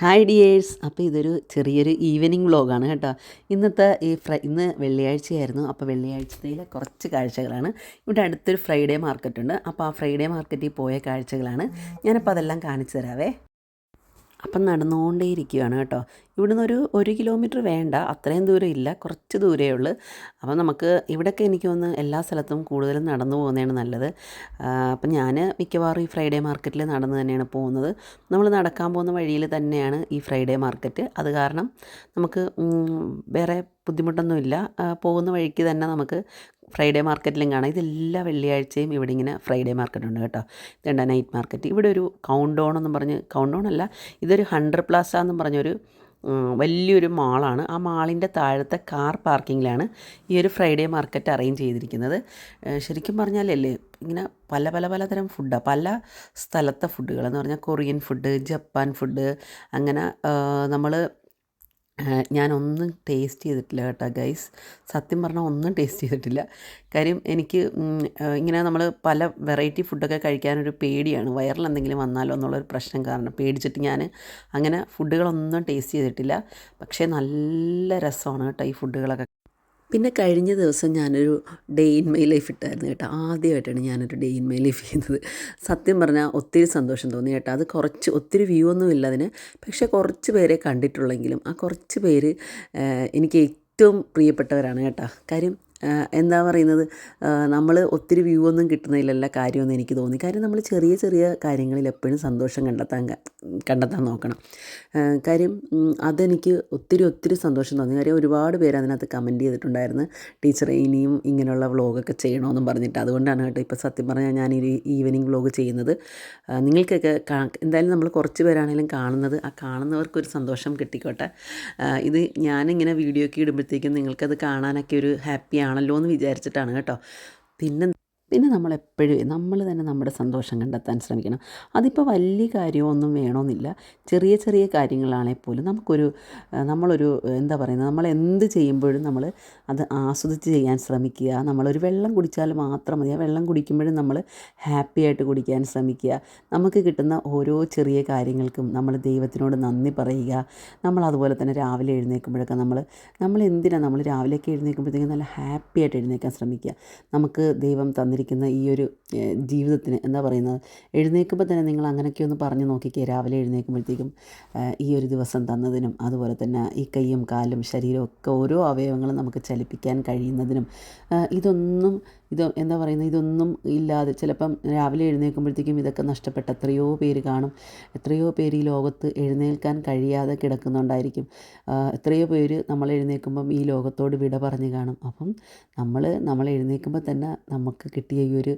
Hi dears. അപ്പോൾ ഇതൊരു ചെറിയൊരു ഈവനിങ് വ്ളോഗാണ് കേട്ടോ. ഇന്നത്തെ ഈ ഫ്രൈ ഇന്ന് വെള്ളിയാഴ്ചയായിരുന്നു. അപ്പോൾ വെള്ളിയാഴ്ചയിലെ കുറച്ച് കാഴ്ചകളാണ്. ഇവിടെ അടുത്തൊരു ഫ്രൈഡേ മാർക്കറ്റ് ഉണ്ട് അപ്പോൾ ആ ഫ്രൈഡേ മാർക്കറ്റിൽ പോയ കാഴ്ചകളാണ്. ഞാനപ്പോൾ അതെല്ലാം കാണിച്ചു തരാവേ. അപ്പം നടന്നുകൊണ്ടേയിരിക്കുകയാണ് കേട്ടോ. ഇവിടുന്ന് ഒരു ഒരു കിലോമീറ്റർ വേണ്ട. അത്രയും ദൂരം ഇല്ല. കുറച്ച് ദൂരമേ ഉള്ളൂ. അപ്പം നമുക്ക് ഇവിടെയൊക്കെ എനിക്ക് തോന്നുന്നു എല്ലാ സ്ഥലത്തും കൂടുതലും നടന്നു പോകുന്നതാണ് നല്ലത്. അപ്പം ഞാൻ മിക്കവാറും ഈ ഫ്രൈഡേ മാർക്കറ്റിൽ നടന്ന് തന്നെയാണ് പോകുന്നത്. നമ്മൾ നടക്കാൻ പോകുന്ന വഴിയിൽ തന്നെയാണ് ഈ ഫ്രൈഡേ മാർക്കറ്റ്. അത് കാരണം നമുക്ക് വേറെ ബുദ്ധിമുട്ടൊന്നുമില്ല. പോകുന്ന വഴിക്ക് തന്നെ നമുക്ക് ഫ്രൈഡേ മാർക്കറ്റിലും കാണാം ഇതെല്ലാ വെള്ളിയാഴ്ചയും ഇവിടെ ഇങ്ങനെ ഫ്രൈഡേ മാർക്കറ്റ് ഉണ്ട് കേട്ടോ. ഇതുണ്ട് നൈറ്റ് മാർക്കറ്റ്. ഇവിടെ ഒരു കൗണ്ട് ഡൗൺ എന്നും പറഞ്ഞ് കൗണ്ട് ഡൗൺ അല്ല ഇതൊരു ഹൺഡ്രഡ് പ്ലാസ എന്ന് പറഞ്ഞൊരു വലിയൊരു മാളാണ് ആ മാളിന്റെ താഴത്തെ കാർ പാർക്കിങ്ങിലാണ് ഈ ഒരു ഫ്രൈഡേ മാർക്കറ്റ് അറേഞ്ച് ചെയ്തിരിക്കുന്നത്. ശരിക്കും പറഞ്ഞാലല്ലേ ഇങ്ങനെ പല പല പലതരം ഫുഡാണ് പല സ്ഥലത്തെ ഫുഡുകൾ എന്ന് പറഞ്ഞാൽ കൊറിയൻ ഫുഡ് ജപ്പാൻ ഫുഡ് അങ്ങനെ നമ്മൾ ഞാനൊന്നും ടേസ്റ്റ് ചെയ്തിട്ടില്ല കേട്ടോ ഗൈസ് സത്യം പറഞ്ഞാൽ ഒന്നും ടേസ്റ്റ് ചെയ്തിട്ടില്ല. കാര്യം എനിക്ക് ഇങ്ങനെ നമ്മൾ പല വെറൈറ്റി ഫുഡൊക്കെ കഴിക്കാനൊരു പേടിയാണ്. വയറിൽ എന്തെങ്കിലും വന്നാലോ എന്നുള്ളൊരു പ്രശ്നം കാരണം പേടിച്ചിട്ട് ഞാൻ അങ്ങനെ ഫുഡുകളൊന്നും ടേസ്റ്റ് ചെയ്തിട്ടില്ല. പക്ഷേ നല്ല രസമാണ് കേട്ടോ ഈ ഫുഡുകളൊക്കെ പിന്നെ കഴിഞ്ഞ ദിവസം ഞാനൊരു ഡേ ഇൻ മൈ ലൈഫ് ഇട്ടായിരുന്നു കേട്ടോ. ആദ്യമായിട്ടാണ് ഞാനൊരു ഡേ ഇൻ മൈ ലൈഫ് ചെയ്യുന്നത് സത്യം പറഞ്ഞാൽ ഒത്തിരി സന്തോഷം തോന്നി കേട്ടോ. അത് കുറച്ച് ഒത്തിരി വ്യൂ ഒന്നും ഇല്ല അതിന്. പക്ഷേ കുറച്ച് പേരെ കണ്ടിട്ടുള്ളെങ്കിലും ആ കുറച്ച് പേര് എനിക്ക് ഏറ്റവും പ്രിയപ്പെട്ടവരാണ് കേട്ടോ. കാര്യം എന്താ പറയുന്നത്? നമ്മൾ ഒത്തിരി വ്യൂ ഒന്നും കിട്ടുന്നതിലല്ല കാര്യമെന്ന് എനിക്ക് തോന്നി. കാര്യം നമ്മൾ ചെറിയ ചെറിയ കാര്യങ്ങളിൽ എപ്പോഴും സന്തോഷം കണ്ടെത്താൻ കണ്ടെത്താൻ നോക്കണം. കാര്യം അതെനിക്ക് ഒത്തിരി ഒത്തിരി സന്തോഷം തോന്നി. കാര്യം ഒരുപാട് പേര് അതിനകത്ത് കമന്റ് ചെയ്തിട്ടുണ്ടായിരുന്നു. ടീച്ചർ ഇനിയും ഇങ്ങനെയുള്ള വ്ളോഗൊക്കെ ചെയ്യണമെന്നും പറഞ്ഞിട്ട്. അതുകൊണ്ടാണ് കേട്ടോ ഇപ്പോൾ സത്യം പറഞ്ഞാൽ ഞാൻ ഈ ഈവനിങ് വ്ളോഗ് ചെയ്യുന്നത്. നിങ്ങൾക്കൊക്കെ എന്തായാലും നമ്മൾ കുറച്ച് പേരാണെങ്കിലും കാണുന്നത് ആ കാണുന്നവർക്കൊരു സന്തോഷം കിട്ടിക്കോട്ടെ. ഇത് ഞാനിങ്ങനെ വീഡിയോ ഒക്കെ ഇടുമ്പോഴത്തേക്കും നിങ്ങൾക്കത് കാണാനൊക്കെ ഒരു ഹാപ്പി ആണല്ലോ എന്ന് വിചാരിച്ചിട്ടാണ് കേട്ടോ. പിന്നെ പിന്നെ നമ്മൾ എപ്പോഴും നമ്മൾ തന്നെ നമ്മുടെ സന്തോഷം കണ്ടെത്താൻ ശ്രമിക്കണം. അതിപ്പോൾ വലിയ കാര്യമൊന്നും വേണമെന്നില്ല ചെറിയ ചെറിയ കാര്യങ്ങളാണെങ്കിൽ പോലും നമുക്കൊരു നമ്മളൊരു എന്താ പറയുന്നത് നമ്മൾ എന്ത് ചെയ്യുമ്പോഴും നമ്മൾ അത് ആസ്വദിച്ച് ചെയ്യാൻ ശ്രമിക്കുക. നമ്മളൊരു വെള്ളം കുടിച്ചാൽ മാത്രം മതി. ആ വെള്ളം കുടിക്കുമ്പോഴും നമ്മൾ ഹാപ്പി ആയിട്ട് കുടിക്കാൻ ശ്രമിക്കുക. നമുക്ക് കിട്ടുന്ന ഓരോ ചെറിയ കാര്യങ്ങൾക്കും നമ്മൾ ദൈവത്തിനോട് നന്ദി പറയുക. നമ്മൾ അതുപോലെ തന്നെ രാവിലെ എഴുന്നേൽക്കുമ്പോഴൊക്കെ നമ്മൾ നമ്മൾ എന്തിനാണ് നമ്മൾ രാവിലെയൊക്കെ എഴുന്നേൽക്കുമ്പോഴത്തേക്കും നല്ല ഹാപ്പി ആയിട്ട് എഴുന്നേൽക്കാൻ ശ്രമിക്കുക? നമുക്ക് ദൈവം തന്നിരിക്കുന്ന ഈ ഒരു ജീവിതത്തിന് എന്താ പറയുന്നത്? എഴുന്നേൽക്കുമ്പോൾ തന്നെ നിങ്ങൾ അങ്ങനെയൊക്കെ ഒന്ന് പറഞ്ഞു നോക്കിക്കേ. രാവിലെ എഴുന്നേൽക്കുമ്പോഴത്തേക്കും ഈ ഒരു ദിവസം തന്നതിനും അതുപോലെ തന്നെ ഈ കൈയും കാലും ശരീരവും ഒക്കെ ഓരോ അവയവങ്ങളും നമുക്ക് ചലിപ്പിക്കാൻ കഴിയുന്നതിനും ഇതൊന്നും ഇത് എന്താ പറയുന്നത്? ഇതൊന്നും ഇല്ലാതെ ചിലപ്പം രാവിലെ എഴുന്നേൽക്കുമ്പോഴത്തേക്കും ഇതൊക്കെ നഷ്ടപ്പെട്ട എത്രയോ പേര് കാണും. എത്രയോ പേര് ഈ ലോകത്ത് എഴുന്നേൽക്കാൻ കഴിയാതെ കിടക്കുന്നുണ്ടായിരിക്കും. എത്രയോ പേര് നമ്മൾ എഴുന്നേൽക്കുമ്പം ഈ ലോകത്തോട് വിട പറഞ്ഞ് കാണും. അപ്പം നമ്മൾ നമ്മൾ എഴുന്നേൽക്കുമ്പോൾ തന്നെ നമുക്ക് കിട്ടിയ ഈ ഒരു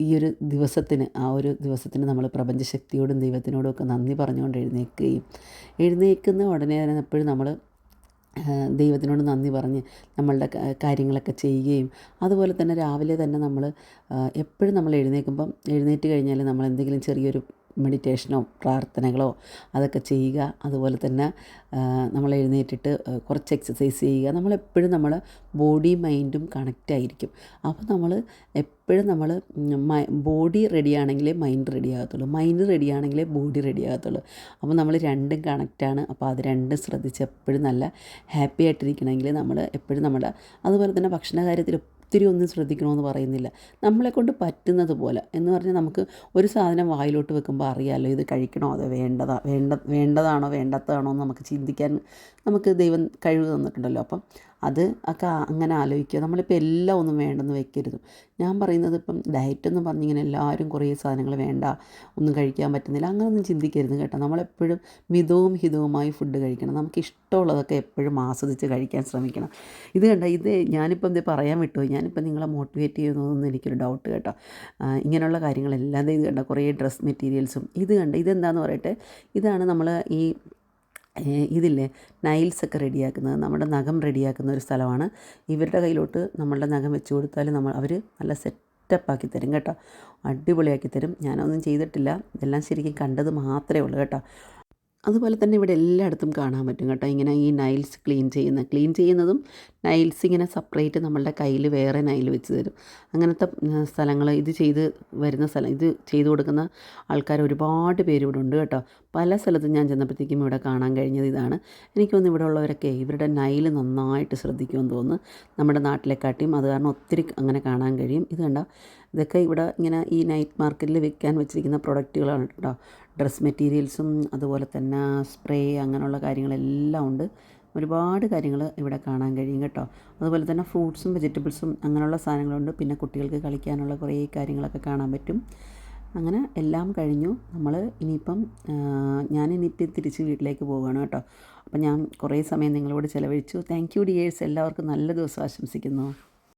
ഈ ഒരു ദിവസത്തിന് ആ ഒരു ദിവസത്തിന് നമ്മൾ പ്രപഞ്ചശക്തിയോടും ദൈവത്തിനോടും ഒക്കെ നന്ദി പറഞ്ഞുകൊണ്ട് എഴുന്നേൽക്കുകയും എഴുന്നേൽക്കുന്ന ഉടനെ തന്നെ എപ്പോഴും നമ്മൾ ദൈവത്തിനോട് നന്ദി പറഞ്ഞ് നമ്മളുടെ കാര്യങ്ങളൊക്കെ ചെയ്യുകയും അതുപോലെ തന്നെ രാവിലെ തന്നെ നമ്മൾ എപ്പോഴും നമ്മൾ എഴുന്നേൽക്കുമ്പം എഴുന്നേറ്റ് കഴിഞ്ഞാൽ നമ്മൾ എന്തെങ്കിലും ചെറിയൊരു മെഡിറ്റേഷനോ പ്രാർത്ഥനകളോ അതൊക്കെ ചെയ്യുക. അതുപോലെ തന്നെ നമ്മൾ എഴുന്നേറ്റിട്ട് കുറച്ച് എക്സസൈസ് ചെയ്യുക. നമ്മളെപ്പോഴും നമ്മൾ ബോഡി മൈൻഡും കണക്റ്റ് ആയിരിക്കും. അപ്പോൾ നമ്മൾ എപ്പോഴും നമ്മൾ ബോഡി റെഡി ആണെങ്കിലേ മൈൻഡ് റെഡി ആകത്തുള്ളൂ. മൈൻഡ് റെഡി ആണെങ്കിലേ ബോഡി റെഡി ആകത്തുള്ളൂ. അപ്പോൾ നമ്മൾ രണ്ടും കണക്റ്റാണ് അപ്പോൾ അത് രണ്ടും ശ്രദ്ധിച്ച് എപ്പോഴും നല്ല ഹാപ്പി ആയിട്ടിരിക്കണമെങ്കിൽ നമ്മൾ എപ്പോഴും നമ്മുടെ അതുപോലെ തന്നെ ഭക്ഷണ കാര്യത്തിൽ ഒത്തിരി ഒന്നും ശ്രദ്ധിക്കണമെന്ന് പറയുന്നില്ല. നമ്മളെ കൊണ്ട് പറ്റുന്നത് പോലെ. എന്ന് പറഞ്ഞാൽ നമുക്ക് ഒരു സാധനം വായിലോട്ട് വെക്കുമ്പോൾ അറിയാമല്ലോ ഇത് കഴിക്കണോ അതോ വേണ്ടതാ വേണ്ട വേണ്ടതാണോ വേണ്ടാത്തതാണോ എന്ന് നമുക്ക് ചിന്തിക്കാൻ നമുക്ക് ദൈവം കഴിവ് തന്നിട്ടുണ്ടല്ലോ. അപ്പം അത് ഒക്കെ അങ്ങനെ ആലോചിക്കുക. നമ്മളിപ്പോൾ എല്ലാം ഒന്നും വേണ്ടെന്ന് വെക്കരുത്. ഞാൻ പറയുന്നത് ഇപ്പം ഡയറ്റ് എന്ന് പറഞ്ഞിങ്ങനെ എല്ലാവരും കുറേ സാധനങ്ങൾ വേണ്ട ഒന്നും കഴിക്കാൻ പറ്റുന്നില്ല അങ്ങനെയൊന്നും ചിന്തിക്കരുത് കേട്ടോ. നമ്മളെപ്പോഴും മിതവും ഹിതവുമായി ഫുഡ് കഴിക്കണം. നമുക്ക് ഇഷ്ടമുള്ളതൊക്കെ എപ്പോഴും ആസ്വദിച്ച് കഴിക്കാൻ ശ്രമിക്കണം. ഇത് കണ്ട? ഇത് ഞാനിപ്പം ഇത് പറയാൻ വിട്ടു ഞാനിപ്പം നിങ്ങളെ മോട്ടിവേറ്റ് ചെയ്യുന്നതെന്ന് എനിക്കൊരു ഡൗട്ട് കേട്ടോ. ഇങ്ങനെയുള്ള കാര്യങ്ങളെല്ലാം ഇത് കണ്ട? കുറേ ഡ്രസ് മെറ്റീരിയൽസും ഇത് കണ്ട? ഇതെന്താണെന്ന് പറയട്ടെ? ഇതാണ് നമ്മൾ ഈ ഇതില്ലേ? നൈൽസൊക്കെ റെഡിയാക്കുന്നത് നമ്മുടെ നഖം റെഡിയാക്കുന്ന ഒരു സ്ഥലമാണ്. ഇവരുടെ കയ്യിലോട്ട് നമ്മളുടെ നഖം വെച്ച് കൊടുത്താൽ നമ്മൾ അവർ നല്ല സെറ്റപ്പാക്കി തരും കേട്ടോ. അടിപൊളിയാക്കി തരും. ഞാനൊന്നും ചെയ്തിട്ടില്ല. ഇതെല്ലാം ശരിക്കും കണ്ടത് മാത്രമേ ഉള്ളൂ കേട്ടോ. അതുപോലെ തന്നെ ഇവിടെ എല്ലായിടത്തും കാണാൻ പറ്റും കേട്ടോ. ഇങ്ങനെ ഈ നൈൽസ് ക്ലീൻ ചെയ്യുന്ന ക്ലീൻ ചെയ്യുന്നതും നൈൽസ് ഇങ്ങനെ സെപ്പറേറ്റ് നമ്മളുടെ കയ്യിൽ വേറെ നൈൽ വെച്ച് തരും. അങ്ങനത്തെ സ്ഥലങ്ങൾ ഇത് ചെയ്ത് വരുന്ന സ്ഥലം ഇത് ചെയ്തു കൊടുക്കുന്ന ആൾക്കാർ ഒരുപാട് പേര് ഇവിടെ ഉണ്ട് കേട്ടോ. പല സ്ഥലത്തും ഞാൻ ചെന്നപ്പോഴത്തേക്കും ഇവിടെ കാണാൻ കഴിഞ്ഞത് ഇതാണ്. എനിക്ക് തോന്നുന്നു ഇവിടെ ഉള്ളവരൊക്കെ ഇവരുടെ നൈൽ നന്നായിട്ട് ശ്രദ്ധിക്കുമെന്ന് തോന്നുന്നു. നമ്മുടെ നാട്ടിലെക്കാട്ടിയും അത് കാരണം ഒത്തിരി അങ്ങനെ കാണാൻ കഴിയും. ഇത് കണ്ടോ? ഇതൊക്കെ ഇവിടെ ഇങ്ങനെ ഈ നൈറ്റ് മാർക്കറ്റിൽ വിൽക്കാൻ വെച്ചിരിക്കുന്ന പ്രൊഡക്റ്റുകളാണ് കേട്ടോ. ഡ്രസ് മെറ്റീരിയൽസും അതുപോലെ തന്നെ സ്പ്രേ അങ്ങനെയുള്ള കാര്യങ്ങളെല്ലാം ഉണ്ട്. ഒരുപാട് കാര്യങ്ങൾ ഇവിടെ കാണാൻ കഴിയും കേട്ടോ. അതുപോലെ തന്നെ ഫ്രൂട്ട്സും വെജിറ്റബിൾസും അങ്ങനെയുള്ള സാധനങ്ങളുണ്ട്. പിന്നെ കുട്ടികൾക്ക് കളിക്കാനുള്ള കുറേ കാര്യങ്ങളൊക്കെ കാണാൻ പറ്റും. അങ്ങനെ എല്ലാം കഴിഞ്ഞു. നമ്മൾ ഇനിയിപ്പം ഞാൻ ഇനിയിപ്പം തിരിച്ച് വീട്ടിലേക്ക് പോവുകയാണ് കേട്ടോ. അപ്പം ഞാൻ കുറേ സമയം നിങ്ങളോട് ചിലവഴിച്ചു. താങ്ക് യു ഡിയേഴ്സ് എല്ലാവർക്കും നല്ല ദിവസം ആശംസിക്കുന്നു.